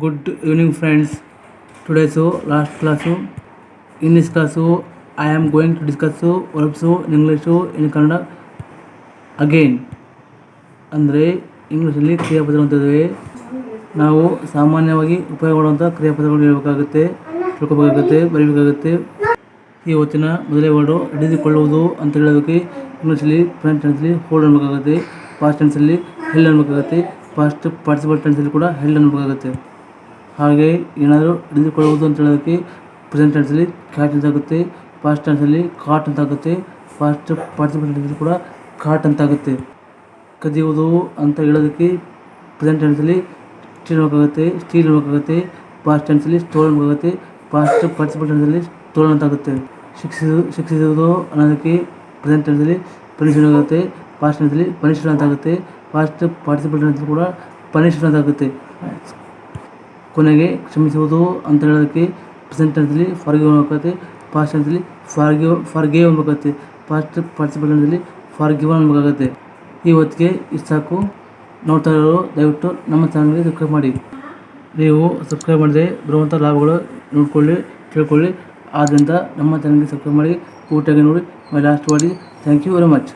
Good evening friends today's last class English class I am going to discuss verbs verbs English in Kannada again. ಅಂದರೆ ಇಂಗ್ಲೀಷಲ್ಲಿ ಕ್ರಿಯಾಪದ ಅಂತಿದ್ದೇವೆ ನಾವು ಸಾಮಾನ್ಯವಾಗಿ ಉಪಯೋಗ ಮಾಡುವಂಥ ಕ್ರಿಯಾಪದಗಳು ಹೇಳಬೇಕಾಗುತ್ತೆ, ತಿಳ್ಕೊಬೇಕಾಗುತ್ತೆ, ಬರೀಬೇಕಾಗುತ್ತೆ. ಈ ಹೊತ್ತಿನ ಮೊದಲೇ ವರ್ಡು ಹಿಡಿದುಕೊಳ್ಳುವುದು ಅಂತ ಹೇಳೋದಕ್ಕೆ ಇಂಗ್ಲೀಷಲ್ಲಿ ಫ್ರೆಂಡ್ ಟೆನ್ಸಲ್ಲಿ ಹೋಲ್ಡ್ ಅನ್ಬೇಕಾಗುತ್ತೆ ಪಾಸ್ಟ್ ಟೆನ್ಸಲ್ಲಿ ಹೆಲ್ ಅನ್ಬೇಕಾಗುತ್ತೆ ಪಾಸ್ಟ್ ಪಾರ್ಟಿಸಿಪಲ್ ಟೆನ್ಸಲ್ಲಿ ಕೂಡ ಹೆಲ್ ಅನ್ಬೇಕಾಗುತ್ತೆ ಹಾಗೆ ಏನಾದರೂ ಹಿಡಿದುಕೊಳ್ಳುವುದು ಅಂತ ಹೇಳೋದಕ್ಕೆ ಪ್ರೆಸೆಂಟ್ ಟೆನ್ಸಲ್ಲಿ ಕ್ಯಾಟ್ ಅಂತಾಗುತ್ತೆ ಪಾಸ್ಟ್ ಟೆನ್ಸಲ್ಲಿ ಕಾಟ್ ಅಂತಾಗುತ್ತೆ ಪಾಸ್ಟ್ ಪಾರ್ಟಿಸಿಪಲ್ ಕೂಡ ಕಾಟ್ ಅಂತಾಗುತ್ತೆ ಕದಿಯುವುದು ಅಂತ ಹೇಳೋದಕ್ಕೆ ಪ್ರೆಸೆಂಟ್ ಟೆನ್ಸಲ್ಲಿ ಸ್ಟೀಲ್ ಹೋಗುತ್ತೆ ಸ್ಟೀಲ್ ಹೋಗುತ್ತೆ ಪಾಸ್ಟ್ ಟೆನ್ಸಲ್ಲಿ ಸ್ಟೋಲ್ ಹೋಗುತ್ತೆ ಪಾಸ್ಟ್ ಪಾರ್ಟಿಸಿಪಲ್ ಟೆನ್ಸಲ್ಲಿ ಸ್ಟೋಲ್ ಅಂತಾಗುತ್ತೆ ಶಿಕ್ಷಿಸುವುದು ಶಿಕ್ಷಿಸುವುದು ಅನ್ನೋದಕ್ಕೆ ಪ್ರೆಸೆಂಟ್ ಟೆನ್ಸಲ್ಲಿ ಪನಿಷ್ಮೆಂಟ್ ಆಗುತ್ತೆ ಪಾಸ್ಟ್ ಟೆನ್ಸಲ್ಲಿ ಪನಿಷ್ಮೆಂಟ್ ಅಂತಾಗುತ್ತೆ ಫಾಸ್ಟ್ ಪಾರ್ಟಿಸಿಪಲ್ ಟೆನ್ಸಲ್ಲಿ ಕೂಡ ಪನಿಷ್ಮೆಂಟ್ ಅಂತಾಗುತ್ತೆ ಕೊನೆಗೆ ಕ್ಷಮಿಸುವುದು ಅಂತ ಹೇಳೋದಕ್ಕೆ ಪ್ರೆಸೆಂಟ್ ಟೆನ್ಸಲ್ಲಿ ಫಾರ್ಗಿವ್ ಅನ್ಬೇಕಾಗುತ್ತೆ ಪಾಸ್ಟ್ ಟೆನ್ಸಲ್ಲಿ ಫಾರ್ಗಿವ್ ಫಾರ್ಗೇವ್ ಅನ್ಬೇಕಾಗುತ್ತೆ ಪಾಸ್ಟ್ ಪಾರ್ಟಿಸಿಪಲ್ ಟೆನ್ಸಲ್ಲಿ ಫಾರ್ಗಿವ್ ಅನ್ಬೇಕಾಗುತ್ತೆ ಈ ಹೊತ್ತಿಗೆ ಇಷ್ಟು ಸಾಕು. ನೋಡ್ತಾ ಇರೋರು, ದಯವಿಟ್ಟು ನಮ್ಮ ಚಾನಲ್ಗೆ ಸಬ್ಸ್ಕ್ರೈಬ್ ಮಾಡಿ. ನೀವು ಸಬ್ಸ್ಕ್ರೈಬ್ ಮಾಡಿದರೆ ಬರುವಂಥ ಲಾಭಗಳು ನೋಡ್ಕೊಳ್ಳಿ, ತಿಳ್ಕೊಳ್ಳಿ. ಆದ್ದರಿಂದ ನಮ್ಮ ಚಾನಲ್ಗೆ ಸಬ್ಸ್ಕ್ರೈಬ್ ಮಾಡಿ ಊಟಗೆ ನೋಡಿ ಲಾಸ್ಟ್ ಮಾಡಿ ಥ್ಯಾಂಕ್ ಯು ವೆರಿ ಮಚ್